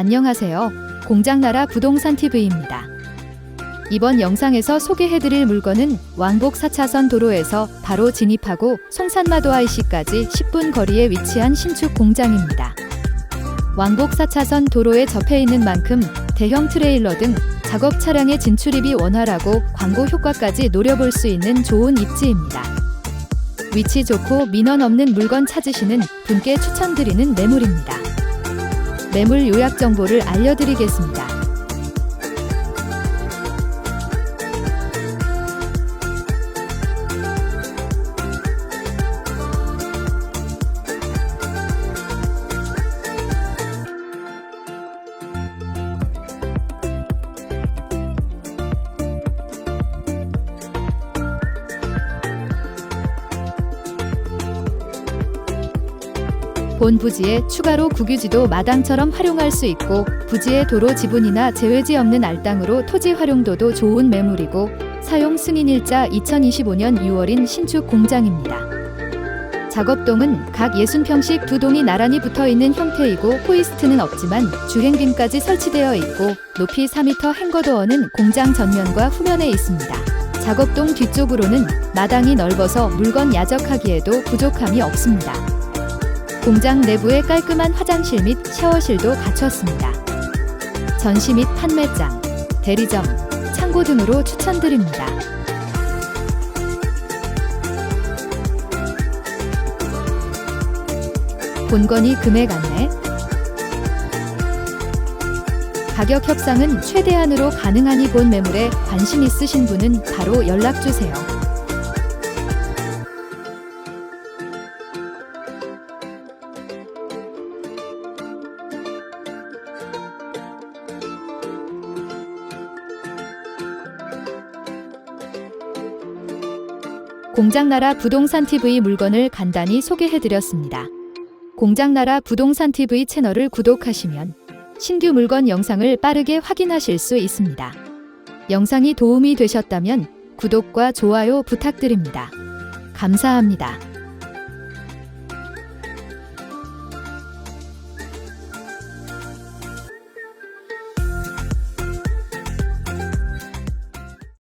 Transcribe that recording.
안녕하세요. 공장나라 부동산 TV입니다. 이번 영상에서 소개해드릴 물건은 왕복 4차선 도로에서 바로 진입하고 송산마도 IC까지 10분 거리에 위치한 신축 공장입니다. 왕복 4차선 도로에 접해 있는 만큼 대형 트레일러 등 작업 차량의 진출입이 원활하고 광고 효과까지 노려볼 수 있는 좋은 입지입니다. 위치 좋고 민원 없는 물건 찾으시는 분께 추천드리는 매물입니다. 매물 요약 정보를 알려드리겠습니다. 본 부지에 추가로 국유지도 마당처럼 활용할 수 있고 부지의 도로 지분이나 제외지 없는 알땅으로 토지 활용도도 좋은 매물이고 사용 승인일자 2025년 6월인 신축 공장입니다. 작업동은 각 60평씩 두 동이 나란히 붙어 있는 형태이고 호이스트는 없지만 주행빔까지 설치되어 있고 높이 4m 행거도어는 공장 전면과 후면에 있습니다. 작업동 뒤쪽으로는 마당이 넓어서 물건 야적하기에도 부족함이 없습니다. 공장 내부에 깔끔한 화장실 및 샤워실도 갖췄습니다. 전시 및 판매장, 대리점, 창고 등으로 추천드립니다. 본건이 금액 안내 가격 협상은 최대한으로 가능한 이본 매물에 관심 있으신 분은 바로 연락 주세요. 공장나라 부동산 TV 물건을 간단히 소개해드렸습니다. 공장나라 부동산 TV 채널을 구독하시면 신규 물건 영상을 빠르게 확인하실 수 있습니다. 영상이 도움이 되셨다면 구독과 좋아요 부탁드립니다. 감사합니다.